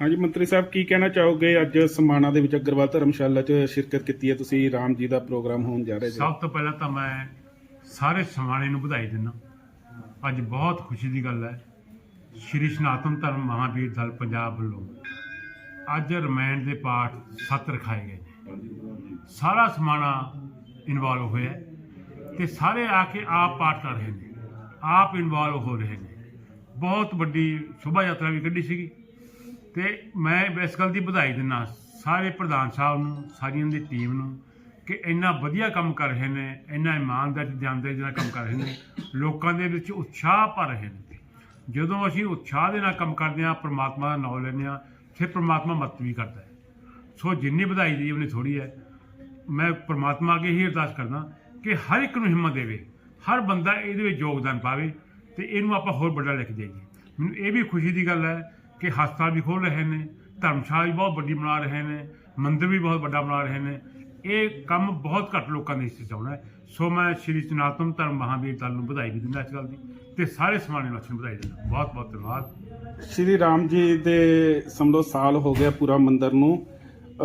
ਹਾਂਜੀ, ਮੰਤਰੀ ਸਾਹਿਬ, ਕੀ ਕਹਿਣਾ ਚਾਹੋਗੇ? ਅੱਜ ਸਮਾਣਾ ਦੇ ਵਿੱਚ ਅਗਰਵਾਲ ਧਰਮਸ਼ਾਲਾ 'ਚ ਸ਼ਿਰਕਤ ਕੀਤੀ ਹੈ। ਤੁਸੀਂ ਰਾਮ ਜੀ ਦਾ ਪ੍ਰੋਗਰਾਮ ਹੋਣ ਜਾ ਰਹੇ ਜੀ। ਸਭ ਤੋਂ ਪਹਿਲਾਂ ਤਾਂ ਮੈਂ ਸਾਰੇ ਸਮਾਣੇ ਨੂੰ ਵਧਾਈ ਦਿੰਦਾ। ਅੱਜ ਬਹੁਤ ਖੁਸ਼ੀ ਦੀ ਗੱਲ ਹੈ। ਸ਼੍ਰੀ ਸਨਾਤਨ ਧਰਮ ਮਹਾਵੀਰ ਦਲ ਪੰਜਾਬ ਵੱਲੋਂ ਅੱਜ ਰਮਾਇਣ ਦੇ ਪਾਠ ਸੱਤ ਰਖਾਏ ਗਏ ਨੇ ਸਾਰਾ ਸਮਾਣਾ ਇਨਵੋਲਵ ਹੋਇਆ ਹੈ ਤੇ ਸਾਰੇ ਆ ਕੇ ਆਪ ਪਾਠ ਕਰ ਰਹੇ ਨੇ। ਆਪ ਇਨਵੋਲਵ ਹੋ ਰਹੇ ਨੇ। ਬਹੁਤ ਵੱਡੀ ਸ਼ੋਭਾ ਯਾਤਰਾ ਵੀ ਕੱਢੀ ਸੀਗੀ। ਤੇ ਮੈਂ ਇਸ ਗੱਲ ਦੀ ਵਧਾਈ ਦਿੰਦਾ ਸਾਰੇ ਪ੍ਰਧਾਨ ਸਾਹਿਬ ਨੂੰ, ਸਾਰੀਆਂ ਦੀ ਟੀਮ ਨੂੰ ਕਿ ਇੰਨਾ ਵਧੀਆ ਕੰਮ ਕਰ ਰਹੇ ਨੇ, ਇੰਨਾ ਇਮਾਨਦਾਰੀ ਜਾਣਦੇ ਜਿਹੜਾ ਕੰਮ ਕਰ ਰਹੇ ਨੇ, ਲੋਕਾਂ ਦੇ ਵਿੱਚ ਉਤਸ਼ਾਹ ਭਰ ਰਹੇ ਨੇ। ਜਦੋਂ ਅਸੀਂ ਉਤਸ਼ਾਹ ਦੇ ਨਾਲ ਕੰਮ ਕਰਦੇ ਹਾਂ, ਪ੍ਰਮਾਤਮਾ ਦਾ ਨਾਮ ਲੈਂਦੇ ਹਾਂ ਫਿਰ ਪ੍ਰਮਾਤਮਾ ਮਦਦ ਵੀ ਕਰਦਾ ਹੈ। ਸੋ ਜਿੰਨੀ ਵਧਾਈ ਦੀ ਉਹਨੇ ਥੋੜੀ ਹੈ, ਮੈਂ ਪ੍ਰਮਾਤਮਾ ਅੱਗੇ ਹੀ ਅਰਦਾਸ ਕਰਦਾ ਕਿ ਹਰ ਇੱਕ ਨੂੰ ਹਿੰਮਤ ਦੇਵੇ, ਹਰ ਬੰਦਾ ਇਹਦੇ ਵਿੱਚ ਯੋਗਦਾਨ ਪਾਵੇ ਤੇ ਇਹਨੂੰ ਆਪਾਂ ਹੋਰ ਵੱਡਾ ਲਿਖ ਜਾਈਏ। ਮੈਨੂੰ ਇਹ ਵੀ ਖੁਸ਼ੀ ਦੀ ਗੱਲ ਹੈ ਕਿ ਹਸਪਤਾਲ ਵੀ ਖੋਲ ਰਹੇ ਨੇ, ਧਰਮਸ਼ਾਲਾ ਵੀ ਬਹੁਤ ਵੱਡੀ ਬਣਾ ਰਹੇ ਨੇ, ਮੰਦਿਰ ਵੀ ਬਹੁਤ ਵੱਡਾ ਬਣਾ ਰਹੇ ਨੇ ਇਹ ਕੰਮ ਬਹੁਤ ਘੱਟ ਲੋਕਾਂ ਦੇ ਹਿੱਸੇ 'ਚ ਆਉਣਾ ਹੈ। ਸੋ ਮੈਂ ਸ਼੍ਰੀ ਸਨਾਤਨ ਧਰਮ ਮਹਾਵੀਰ ਦਲ ਨੂੰ ਵਧਾਈ ਵੀ ਦਿੰਦਾ ਇਸ ਗੱਲ ਦੀ ਤੇ ਸਾਰੇ ਸਮਾਣੇ ਨੂੰ ਵਧਾਈ ਦਿੰਦਾ। ਬਹੁਤ ਬਹੁਤ ਧੰਨਵਾਦ। ਸ਼੍ਰੀ ਰਾਮ ਜੀ ਦੇ ਸਮਝੋ ਸਾਲ ਹੋ ਗਿਆ ਪੂਰਾ ਮੰਦਿਰ ਨੂੰ।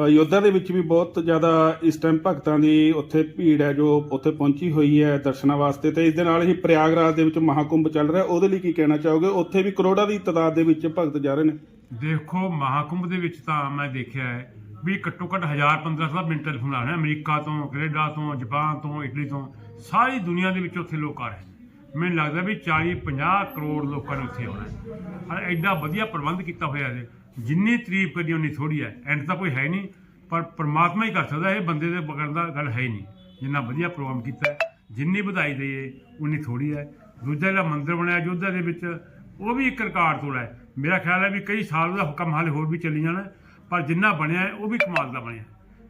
ਅਯੋਧਿਆ ਦੇ ਵਿੱਚ ਵੀ ਬਹੁਤ ਜ਼ਿਆਦਾ ਇਸ ਟਾਈਮ ਭਗਤਾਂ ਦੀ ਉੱਥੇ ਭੀੜ ਹੈ ਜੋ ਉੱਥੇ ਪਹੁੰਚੀ ਹੋਈ ਹੈ ਦਰਸ਼ਨਾਂ ਵਾਸਤੇ ਤੇ ਇਸ ਦੇ ਨਾਲ ਹੀ ਪ੍ਰਯਾਗਰਾਜ ਦੇ ਵਿੱਚ ਮਹਾਕੁੰਭ ਚੱਲ ਰਿਹਾ ਉਹਦੇ ਲਈ ਕੀ ਕਹਿਣਾ ਚਾਹੋਗੇ? ਉੱਥੇ ਵੀ ਕਰੋੜਾਂ ਦੀ ਤਾਦਾਦ ਦੇ ਵਿੱਚ ਭਗਤ ਜਾ ਰਹੇ ਨੇ। ਦੇਖੋ ਮਹਾਕੁੰਭ ਦੇ ਵਿੱਚ ਤਾਂ ਮੈਂ ਦੇਖਿਆ ਹੈ ਵੀ ਘੱਟੋ ਘੱਟ 1000 1500 ਦਾ ਮਿੰਟ ਟੈਲੀਫੋਨ ਆ ਰਿਹਾ ਅਮਰੀਕਾ ਤੋਂ, ਕੈਨੇਡਾ ਤੋਂ, ਜਾਪਾਨ ਤੋਂ, ਇਟਲੀ ਤੋਂ, ਸਾਰੀ ਦੁਨੀਆ ਦੇ ਵਿੱਚ ਉੱਥੇ ਲੋਕ ਆ ਰਹੇ ਮੈਨੂੰ ਲੱਗਦਾ ਵੀ 40 50 ਕਰੋੜ ਲੋਕਾਂ ਨੇ ਉੱਥੇ ਆਉਣਾ ਹੈ। ਔਰ ਐਡਾ ਵਧੀਆ ਪ੍ਰਬੰਧ ਕੀਤਾ ਹੋਇਆ ਹੈ। ਜਿੰਨੀ ਤਾਰੀਫ ਕਰੀ ਉਨੀ ਥੋੜੀ ਹੈ। ਐਂਡ ਤਾਂ ਕੋਈ ਹੈ ਨਹੀਂ, ਪਰ ਪ੍ਰਮਾਤਮਾ ਹੀ ਕਰ ਸਕਦਾ ਇਹ ਬੰਦੇ ਦੇ ਬਗੜਨ ਦਾ ਗੱਲ ਹੈ ਹੀ ਨਹੀਂ। ਜਿੰਨਾ ਵਧੀਆ ਪ੍ਰੋਗਰਾਮ ਕੀਤਾ ਜਿੰਨੀ ਵਧਾਈ ਦਈਏ ਉਨੀ ਥੋੜੀ ਹੈ। ਦੂਜਾ ਜਿਹੜਾ ਮੰਦਿਰ ਬਣਿਆ ਯੋਧਾ ਦੇ ਵਿੱਚ, ਉਹ ਵੀ ਇੱਕ ਰਿਕਾਰਡ ਤੋੜਾ ਹੈ। ਮੇਰਾ ਖਿਆਲ ਹੈ ਵੀ ਕਈ ਸਾਲ ਉਹਦਾ ਹੁਕਮ ਹਾਲੇ ਹੋਰ ਵੀ ਚੱਲੀ ਜਾਣਾ ਪਰ ਜਿੰਨਾ ਬਣਿਆ ਹੈ, ਉਹ ਵੀ ਕਮਾਲ ਦਾ ਬਣਿਆ।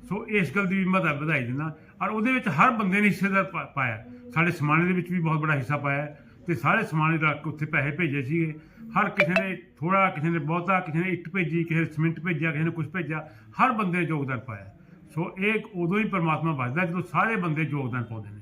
ਸੋ ਇਸ ਗੱਲ ਦੀ ਵੀ ਮੈਂ ਵਧਾਈ ਦਿੰਦਾ। ਔਰ ਉਹਦੇ ਵਿੱਚ ਹਰ ਬੰਦੇ ਨੇ ਹਿੱਸੇਦਾਰ ਪਾਇਆ। ਸਾਡੇ ਸਮਾਣੇ ਦੇ ਵਿੱਚ ਵੀ ਬਹੁਤ ਬੜਾ ਹਿੱਸਾ ਪਾਇਆ। ਹੈ ਤੇ ਸਾਰੇ ਸਮਾਣੇ ਰੱਖ ਉੱਥੇ ਪੈਸੇ ਭੇਜੇ ਸੀਗੇ। ਹਰ ਕਿਸੇ ਨੇ ਥੋੜਾ ਕਿਸੇ ਨੇ ਬਹੁਤਾ, ਕਿਸੇ ਨੇ ਇੱਟ ਭੇਜੀ, ਕਿਸੇ ਨੇ ਸਿਮੈਂਟ ਭੇਜਿਆ, ਕਿਸੇ ਨੇ ਕੁਝ ਭੇਜਿਆ। ਹਰ ਬੰਦੇ ਨੇ ਯੋਗਦਾਨ ਪਾਇਆ। ਸੋ ਇਹ ਉਦੋਂ ਹੀ ਪਰਮਾਤਮਾ ਵੱਜਦਾ, ਜਦੋਂ ਸਾਰੇ ਬੰਦੇ ਯੋਗਦਾਨ ਪਾਉਂਦੇ ਨੇ।